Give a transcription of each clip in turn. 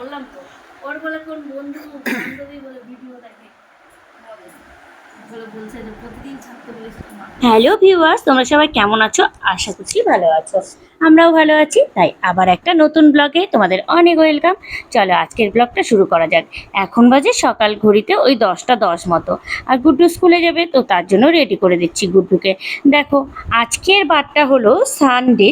বললাম তো ওর বলে কোন বন্ধু বান্ধবী বলে ভিডিও দেখে। হ্যালো ভিউয়ার্স, তোমরা সবাই কেমন আছো? আশা করছি ভালো আছো। আমরাও ভালো আছি, তাই আবার একটা নতুন ব্লগে তোমাদের অনেক ওয়েলকাম চলো আজকের ব্লগটা শুরু করা যাক। এখন বাজে সকাল ঘড়িতে ওই দশটা দশ মতো। আর গুড্ডু স্কুলে যাবে, তো তার জন্য রেডি করে দিচ্ছি গুড্ডুকে। দেখো, আজকের বারটা হলো সানডে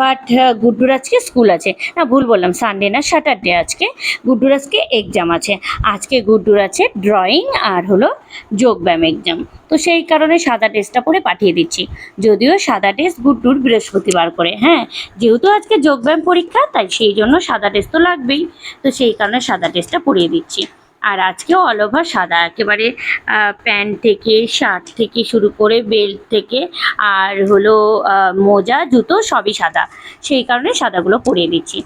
বাট গুড্ডুর আজকে স্কুল আছে। না, ভুল বললাম সানডে না স্যাটারডে আজকে। গুড্ডুর আজকে এক্সাম আছে। আজকে গুড্ডুর আছে ড্রয়িং আর হলো যোগব্যায়াম এক্সাম তো সেই কারণে সাদা ড্রেসটা পরে পাঠিয়ে দিচ্ছি। যদিও সাদা ড্রেস গুড্ডুর বৃহস্পতিবার করে হ্যাঁ? যেহেতু আজকে যোগব্যায়াম পরীক্ষা, তাই সেই জন্য সাদা ড্রেস তো লাগবেই। তো সেই কারণে সাদা ড্রেসটা পরিয়ে দিচ্ছি। আর আজকেও অল ওভার সাদা, একেবারে প্যান্ট থেকে, শার্ট থেকে শুরু করে বেল্ট থেকে, আর হলো মোজা, জুতো সবই সাদা। সেই কারণে সাদাগুলো পরিয়ে দিচ্ছি।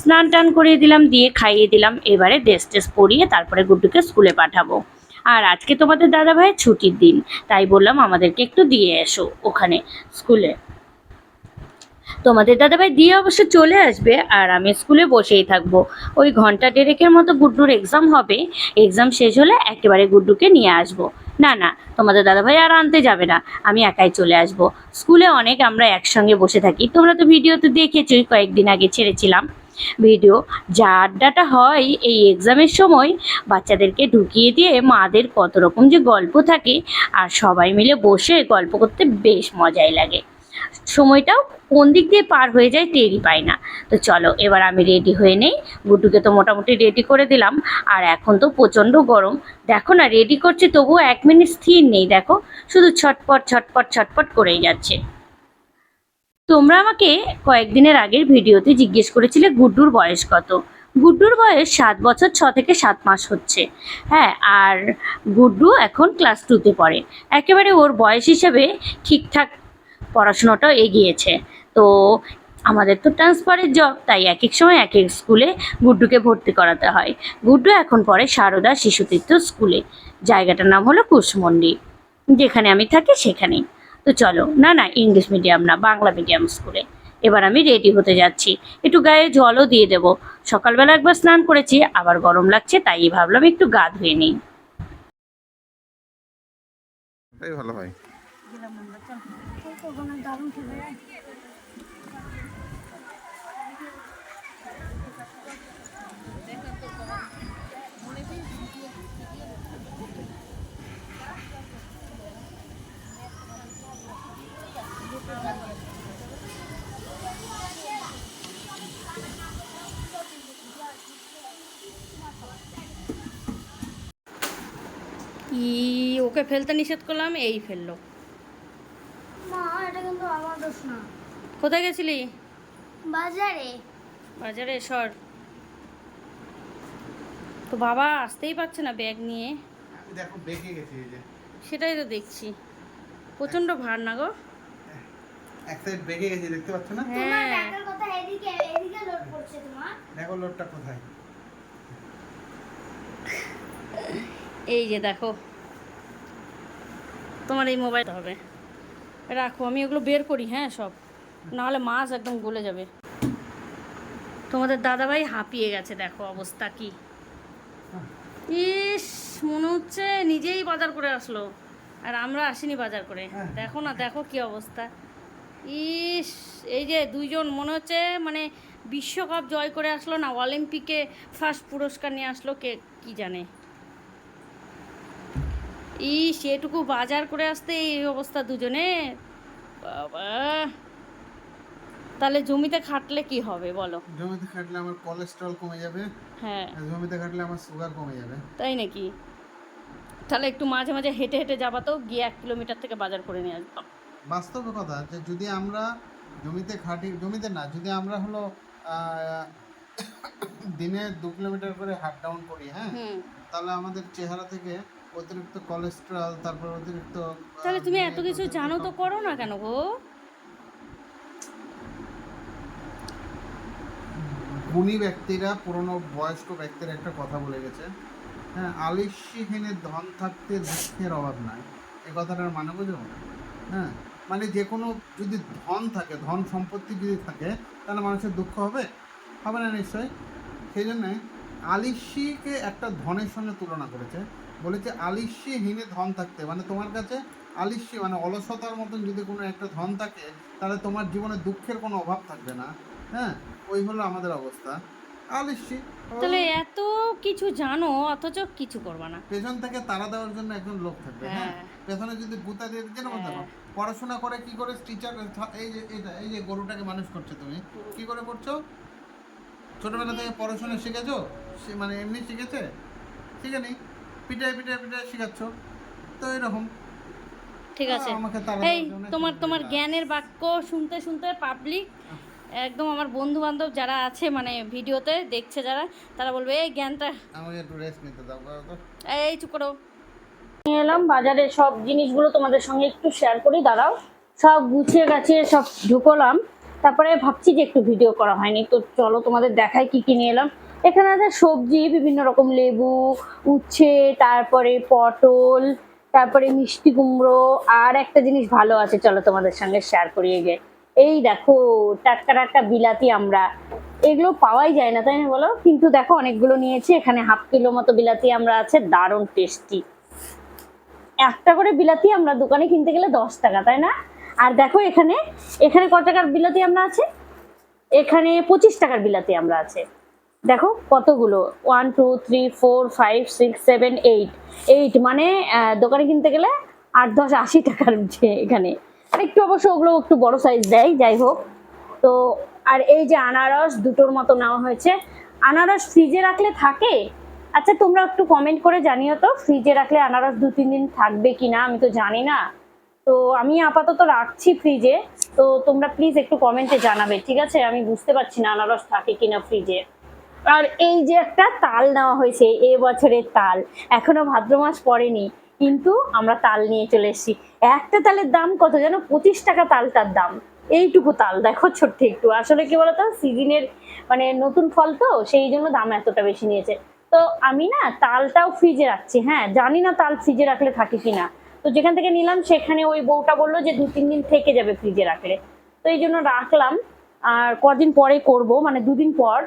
স্নান টান করিয়ে দিলাম, দিয়ে খাইয়ে দিলাম, এবারে ড্রেস টেস পরিয়ে তারপরে গুড্ডুকে স্কুলে পাঠাবো। আর আজকে তোমাদের দাদা ভাইয়ের ছুটির দিন, তাই বললাম আমাদেরকে একটু দিয়ে এসো ওখানে স্কুলে। তোমাদের দাদাভাই দিয়ে অবশ্য চলে আসবে আর আমি স্কুলে বসেই থাকব। ওই ঘণ্টা দেড়েকের মতো গুড্ডুর এক্সাম হবে এক্সাম শেষ হলে একেবারে গুড্ডুকে নিয়ে আসব। না না, তোমাদের দাদাভাই আর আনতে যাবে না, আমি একাই চলে আসব। স্কুলে অনেক আমরা একসঙ্গে বসে থাকি, তোমরা তো ভিডিওতে দেখেছোই কয়েকদিন আগে ছেড়েছিলাম। ভিডিও যা আড্ডাটা হয় এই এক্সামের সময় বাচ্চাদেরকে ঢুকিয়ে দিয়ে মাদের কত রকম যে গল্প থাকে আর সবাই মিলে বসে গল্প করতে বেশ মজাই লাগে। সময়টাও কোন দিক দিয়ে পার হয়ে যায় টেরই পাই না। তো চলো এবার আমি রেডি হয়ে নেই। গুড্ডুকে তো মোটামুটি রেডি করে দিলাম। আর এখন তো প্রচণ্ড গরম। দেখো না রেডি করছে, তবুও এক মিনিট স্থির নেই। দেখো, শুধু ছটপট ছটপট ছটপট করেই যাচ্ছে। তোমরা আমাকে কয়েকদিনের আগের ভিডিওতে জিজ্ঞেস করেছিলে গুড্ডুর বয়স কত। গুড্ডুর বয়স সাত বছর ছ থেকে সাত মাস হচ্ছে। হ্যাঁ আর গুড্ডু এখন ক্লাস টুতে পড়ে। একেবারে ওর বয়স হিসেবে ঠিকঠাক পড়াশোনাটাও এগিয়েছে। তো আমাদের তো ট্রান্সফারের জব, তাই এক এক সময় এক এক স্কুলে গুড্ডুকে ভর্তি করাতে হয়। গুড্ডু এখন পড়ে সারদা শিশুতীর্থ স্কুলে। জায়গাটার নাম হলো কুশমন্ডি। যেখানে আমি থাকি সেখানেই। তো চলো না না ইংলিশ মিডিয়াম না বাংলা মিডিয়াম স্কুলে এবার আমি রেডি হতে যাচ্ছি। একটু গায়ে জলও দিয়ে দেবো। সকালবেলা একবার স্নান করেছি আবার গরম লাগছে তাই ভাবলাম একটু গা ধুয়ে নিই। ভালো হয়। ওকে ফেলতে নিষেধ করলাম এই ফেলল। মা এটা কিন্তু আমার দোষ না। কোথায় গেছিলি? বাজারে। বাজারে সর। তো বাবা আসতেই পারছে না ব্যাগ নিয়ে। দেখো বেঁকে গেছি এই যে। সেটাই তো দেখছি। প্রচণ্ড ভার না গো? এক সাইড বেঁকে গেছি দেখতে পাচ্ছ না? তোমার হ্যাঁ। ব্যাগের কথা এদিকে এদিকে লোড করছে তোমার। দেখো লোডটা কোথায়? এই যে দেখো তোমার এই মোবাইল হবে। রাখো আমি এগুলো বের করি হ্যাঁ সব। নাহলে মাছ একদম গলে যাবে। তোমাদের দাদাভাই হাঁপিয়ে গেছে দেখো অবস্থা কি। ইস মনে হচ্ছে নিজেই বাজার করে আসলো। আর আমরা আসিনি বাজার করে। হ্যাঁ। দেখো না দেখো কি অবস্থা। ইস এই যে দুইজন মনে হচ্ছে মানে বিশ্বকাপ জয় করে আসলো না অলিম্পিকে ফার্স্ট পুরস্কার নিয়ে আসলো কে কি জানে। ইস সেটুকু বাজার করে আসতে এই অবস্থা দুজনে? বাবা। তাহলে জমিতে খাটলে কি হবে বলো? জমিতে খাটলে আমার কোলেস্ট্রল কমে যাবে হ্যাঁ। জমিতে খাটলে আমার সুগার কমে যাবে। তাই নাকি? তাহলে একটু মাঝে মাঝে হেঁটে হেঁটে যাবা তো গিয়ে এক কিলোমিটার থেকে বাজার করে নিয়ে আসব। বাস্তব কথা যে যদি আমরা জমিতে খাটি জমিতে না যদি আমরা হলো দিনে দু কিলোমিটার করে হাট ডাউন করি হ্যাঁ? তাহলে আমাদের চেহারা থেকে অতিরিক্ত কোলেস্ট্রল তারপর অতিরিক্ত তাহলে তুমি এত কিছু জানো তো করো না কেন গো? গুণী ব্যক্তিরা পুরনো বয়স্ক ব্যক্তিরা একটা কথা বলে গেছে হ্যাঁ আলিস্যহীনে ধন থাকতে দুঃখের অভাব নাই। এ কথাটার মানে বুঝো? হ্যাঁ মানে যে কোনো যদি ধন থাকে ধন সম্পত্তি যদি থাকে তাহলে মানুষের দুঃখ হবে? হবে না নিশ্চয়ই? সেই জন্যে আলিস্যিকে একটা ধনের সঙ্গে তুলনা করেছে। বলেছে আলিস্যি হীনে ধন থাকতে। মানে তোমার কাছে আলিস্যি মানে অলসতার মতন যদি কোনো একটা ধন থাকে তাহলে তোমার জীবনে দুঃখের কোনো অভাব থাকবে না। হ্যাঁ? ওই হলো আমাদের অবস্থা। আলিস্যি তাহলে এত কিছু জানো অথচ কিছু করবা না। পেছন থেকে তারা দেওয়ার জন্য একজন লোক থাকবে হ্যাঁ? হ্যাঁ। পেছনে যদি গুতা দিয়ে দিচ্ছে না হ্যাঁ। পড়াশোনা করে কি করে টিচার এই যে এটা এই যে গরুটাকে মানুষ করছ তুমি কি করে করছ? ছোটবেলা থেকে পড়াশোনা শিখেছো? সে মানে এমনি শিখেছে? শিখেনি? পিটায় পিটায় পিটায় শেখাচ্ছ। তো এরকম। ঠিক আছে। এই তোমার তোমার জ্ঞানের বাক্য শুনতে শুনতে পাবলিক একদম আমার বন্ধু বান্ধব যারা আছে মানে ভিডিওতে দেখছে যারা তারা বলবে এই জ্ঞানটা আমাকে একটু রেস্ট নিতে দাও তো। এই চুপ করো। নিয়ে এলাম বাজারে সব জিনিসগুলো তোমাদের সঙ্গে একটু শেয়ার করি দাঁড়াও। সব গুছিয়ে গাছিয়ে সব ঢুকলাম। তারপরে ভাবছি যে একটু ভিডিও করা হয়নি তো চলো তোমাদের দেখাই কি কি নিয়ে এলাম। এখানে আছে সবজি, বিভিন্ন রকম লেবু, উচ্ছে, তারপরে পটল, তারপরে মিষ্টি কুমড়ো, আর একটা জিনিস ভালো আছে, চলো তোমাদের সঙ্গে শেয়ার করিয়ে গে এই দেখো, টাটকা টাটকা বিলাতি আমরা। এগুলো পাওয়াই যায় না, তাই না বলো? কিন্তু দেখো, অনেকগুলো নিয়েছি, এখানে হাফ কিলো মতো বিলাতি আমরা আছে, দারুণ টেস্টি একটা করে বিলাতি আমরা দোকানে কিনতে গেলে দশ টাকা, তাই না? আর দেখো এখানে এখানে কত টাকার বিলাতি আমরা আছে? এখানে পঁচিশ টাকার বিলাতি আমরা আছে। দেখো কতগুলো? One two three four five six seven eight eight মানে দোকানে কিনতে গেলে আট, দশ, আশি টাকার যে এখানে। আর একটু অবশ্য ওগুলো একটু বড় সাইজ দেয়, যাই হোক। তো, আর এই যে আনারস, দুটোর মতো নেওয়া হয়েছে। আনারস ফ্রিজে রাখলে থাকে? আচ্ছা তোমরা একটু কমেন্ট করে জানিও তো ফ্রিজে রাখলে আনারস দু, তিন দিন থাকবে কি না আমি তো জানি না। তো, আমি আপাতত রাখছি ফ্রিজে তো, তোমরা প্লিজ একটু কমেন্টে জানাবে, ঠিক আছে? আমি বুঝতে পারছি না আনারস থাকে কিনা ফ্রিজে আর এই যে একটা তাল নেওয়া হয়েছে, এ বছরের তাল, এখনও ভাদ্র মাস পড়েনি, কিন্তু আমরা তাল নিয়ে চলে এসেছি। একটা তালের দাম কত যেন? পঁচিশ টাকা তালটার দাম। এইটুকু তাল, দেখো ছোট্ট একটু। আসলে কি বলতো? সিজনের মানে নতুন ফল তো, সেই জন্য দাম এতটা বেশি নিয়েছে। তো আমি না তালটাও ফ্রিজে রাখছি হ্যাঁ? জানি না তাল ফ্রিজে রাখলে থাকে কিনা। তো যেখান থেকে নিলাম, সেখানে ওই বউটা বলল যে দু তিন দিন থেকে যাবে ফ্রিজে রাখলে। তো এই জন্য রাখলাম। আর কদিন পরে করব মানে দুদিন পর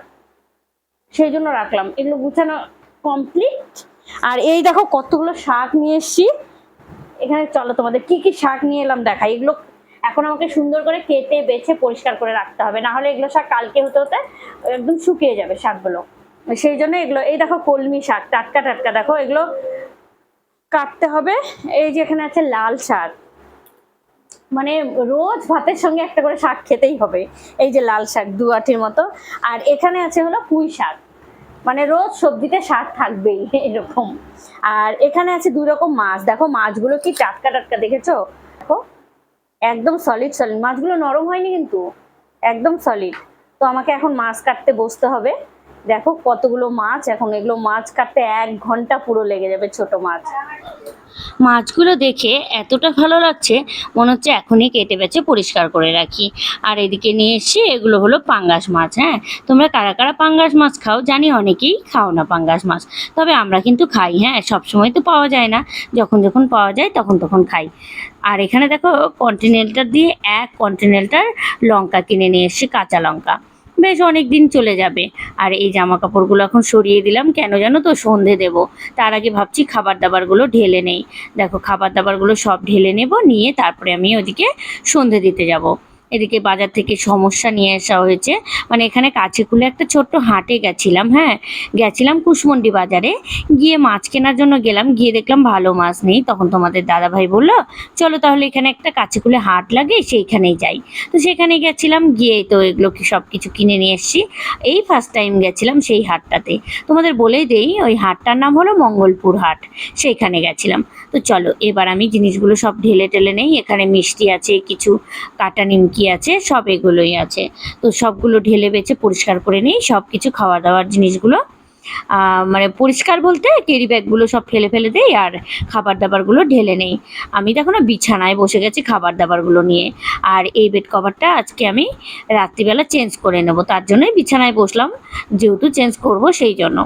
সেই জন্য রাখলাম। এগুলো গুছানো কমপ্লিট আর এই দেখো কতগুলো শাক নিয়ে এসছি। এখানে চলো তোমাদের কি কি শাক নিয়ে এলাম দেখাই। এগুলো এখন আমাকে সুন্দর করে কেটে, বেছে, পরিষ্কার করে রাখতে হবে। না হলে এগুলো শাক কালকে হতে হতে একদম শুকিয়ে যাবে শাকগুলো। সেই জন্য এগুলো, এই দেখো কলমি শাক, টাটকা টাটকা। দেখো এগুলো কাটতে হবে। এই যে এখানে আছে লাল শাক। মানে রোজ ভাতের সঙ্গে একটা করে শাক খেতেই হবে। এই যে লাল শাক, দু আটির মতো। আর এখানে আছে হলো পুঁই শাক। মানে রোজ সবজিতে শাক থাকবেই, এরকম। আর এখানে আছে দুই রকম মাছ। দেখো, মাছগুলো কি টাটকা টাটকা দেখেছ? দেখো, একদম সলিড সলিড মাছগুলো নরম হয়নি কিন্তু? একদম সলিড তো আমাকে এখন মাছ কাটতে বসতে হবে। দেখো কতগুলো মাছ, এখন এগুলো মাছ কাটতে এক ঘণ্টা পুরো লেগে যাবে ছোট মাছ। মাছগুলো দেখে এতটা ভালো লাগছে, মনে হচ্ছে এখনই কেটে বেছে পরিষ্কার করে রাখি। আর এদিকে নিয়ে এসছি এগুলো হলো পাঙ্গাস মাছ হ্যাঁ? তোমরা কারা কারা পাঙ্গাস মাছ খাও জানি, অনেকেই খাও না পাঙ্গাস মাছ। তবে আমরা কিন্তু খাই হ্যাঁ? সবসময় তো পাওয়া যায় না। যখন যখন পাওয়া যায় তখন তখন খাই। আর এখানে দেখো কন্টিনেন্টাল দিয়ে এক কন্টিনেন্টাল লঙ্কা কিনে নিয়ে এসছি, কাঁচা লঙ্কা। বেশ অনেক দিন চলে যাবে। আর এই জামা কাপড়গুলো এখন সরিয়ে দিলাম, কেন জানো তো সন্ধে দেব। তার আগে ভাবছি খাবার দাবারগুলো ঢেলে নেই। দেখো খাবার দাবারগুলো সব ঢেলে নেব, নিয়ে তারপরে আমি ওদিকে সন্ধে দিতে যাব। এদিকে বাজার থেকে সমস্যা নিয়ে আসা হয়েছে। মানে এখানে কাছে খুলে একটা ছোট্ট হাটে গেছিলাম হ্যাঁ? গেছিলাম কুশমন্ডি বাজারে। গিয়ে মাছ কেনার জন্য গেলাম, গিয়ে দেখলাম ভালো মাছ নেই। তখন তোমাদের দাদা ভাই বলল, চলো তাহলে এখানে একটা কাছে খুলে হাট লাগে, সেইখানেই যাই। তো সেখানে গেছিলাম গিয়ে তো এগুলো কি সব কিছু কিনে নিয়ে এসেছি। এই ফার্স্ট টাইম গেছিলাম সেই হাটটাতে। তোমাদের বলেই দেই, ওই হাটটার নাম হলো মঙ্গলপুর হাট। সেইখানে গেছিলাম। তো চলো, এবার আমি জিনিসগুলো সব ঢেলে টেলে নেই। এখানে মিষ্টি আছে, কিছু কাটা নিমকি আছে? সব এগুলোই আছে। তো সবগুলো ঢেলে বেছে পরিষ্কার করে নিই সব কিছু খাওয়া দাওয়ার জিনিসগুলো মানে পরিষ্কার বলতে ক্যারি ব্যাগগুলো সব ফেলে ফেলে দেই আর খাবার দাবারগুলো ঢেলে নেই। আমি দেখো না বিছানায় বসে গেছি খাবার দাবারগুলো নিয়ে। আর এই বেড কভারটা আজকে আমি রাত্রিবেলা চেঞ্জ করে নেব। তার জন্যই বিছানায় বসলাম, যেহেতু চেঞ্জ করব সেই জন্য।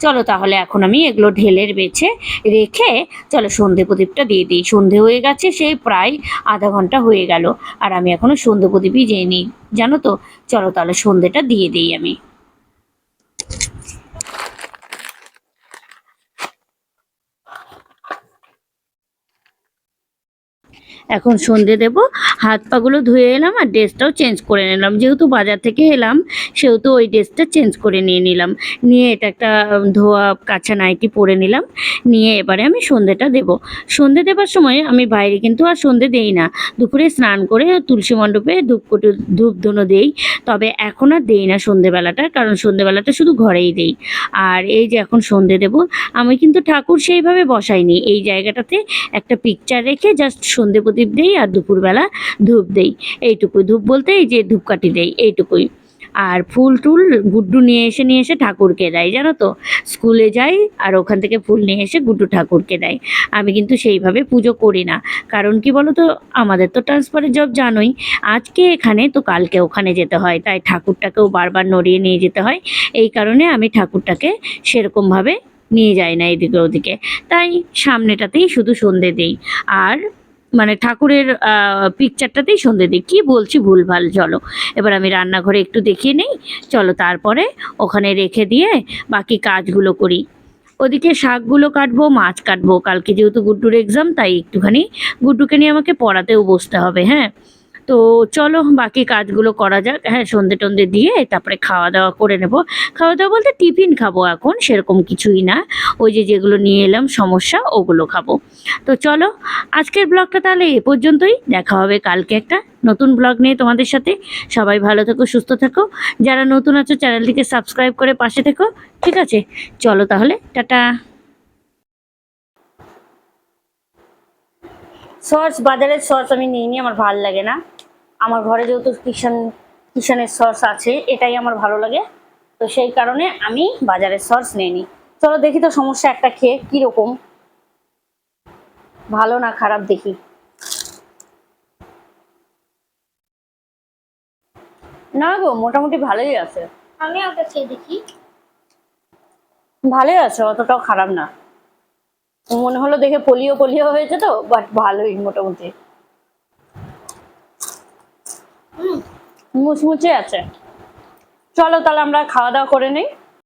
চলো তাহলে এখন আমি এগুলো ঢেলের বেছে রেখে, চলো সন্ধে প্রদীপটা দিয়ে দিই। সন্ধে হয়ে গেছে সেই প্রায় আধা ঘণ্টা হয়ে গেল। আর আমি এখনও সন্ধে প্রদীপই যেয়ে নিই। জানো তো? চলো তাহলে সন্ধেটা দিয়ে দিই আমি। এখন সন্ধে দেব, হাত পাগুলো ধুয়ে এলাম আর ড্রেসটাও চেঞ্জ করে নিলাম। যেহেতু বাজার থেকে এলাম, সেহেতু ওই ড্রেসটা চেঞ্জ করে নিয়ে নিলাম। নিয়ে এটা একটা ধোয়া কাঁচা নাইটি পরে নিলাম। নিয়ে এবারে আমি সন্ধেটা দেব। সন্ধে দেবার সময় আমি বাইরে কিন্তু আর সন্ধে দেই না। দুপুরে স্নান করে তুলসী মণ্ডপে ধূপ কুটু ধূপ ধুনো দেই। তবে এখন আর দেই না সন্ধেবেলাটা, কারণ সন্ধেবেলাটা শুধু ঘরেই দেই। আর এই যে এখন সন্ধে দেব, আমি কিন্তু ঠাকুর সেইভাবে বসাইনি। এই জায়গাটাতে একটা পিকচার রেখে জাস্ট সন্ধে প্রদীপ দেই আর দুপুরবেলা ধূপ দেই। এইটুকুই ধূপ বলতে এই যে ধূপকাঠি দেই, এইটুকুই। আর ফুল টুল গুড্ডু নিয়ে এসে নিয়ে এসে ঠাকুরকে দেয়, জানো তো? স্কুলে যাই আর ওখান থেকে ফুল নিয়ে এসে গুড্ডু ঠাকুরকে দেয়। আমি কিন্তু সেইভাবে পুজো করি না। কারণ কি বলো তো আমাদের তো ট্রান্সফারের জব জানোই। আজকে এখানে তো কালকে ওখানে যেতে হয়। তাই ঠাকুরটাকেও বারবার নড়িয়ে নিয়ে যেতে হয়। এই কারণে আমি ঠাকুরটাকে সেরকমভাবে নিয়ে যাই না এদিকে ওদিকে। তাই সামনেটাতেই শুধু সন্ধে দিই। আর মানে ঠাকুরের পিকচারটাতেই সন্ধে দিই। কী বলছি ভুলভাল, চলো। এবার আমি রান্নাঘরে একটু দেখিয়ে নেই। চলো তারপরে ওখানে রেখে দিয়ে বাকি কাজগুলো করি। ওদিকে শাকগুলো কাটবো, মাছ কাটবো। কালকে যেহেতু গুড্ডুর এক্সাম তাই একটুখানি গুড্ডুকে নিয়ে আমাকে পড়াতেও বসতে হবে হ্যাঁ? তো চলো বাকি কাজগুলো করা যাক। হ্যাঁ সন্ধে টন্ধে দিয়ে তারপরে খাওয়া দাওয়া করে নেব। খাওয়া দাওয়া বলতে টিফিন খাব এখন, সেরকম কিছুই না। ওই যে যেগুলো নিয়ে এলাম, সমস্যা, ওগুলো খাব। তো চলো, আজকের ব্লগটা তাহলে এ পর্যন্তই। দেখা হবে কালকে একটা নতুন ব্লগ নিয়ে তোমাদের সাথে। সবাই ভালো থেকো, সুস্থ থেকো। যারা নতুন আছো, চ্যানেলটিকে সাবস্ক্রাইব করে পাশে থেকো। ঠিক আছে? চলো তাহলে, টাটা। সস, বাজারের সস আমি নিয়ে নিই আমার ভালো লাগে না। আমার ঘরে যেহেতু কিষান কিষানের সস আছে এটাই আমার ভালো লাগে। তো সেই কারণে আমি বাজারের সস নিয়ে নিই চলো দেখি তো সমস্যা একটা খেয়ে কীরকম ভালো না খারাপ দেখি। না গো মোটামুটি ভালোই আছে। আমি ওটা খেয়ে দেখি। ভালোই আছে অতটাও খারাপ না। মনে হলো দেখে পোলিও পোলিও হয়েছে তো বাট ভালোই মোটামুটি। মুচমুচে আছে। চলো তাহলে আমরা খাওয়া দাওয়া করে নিই।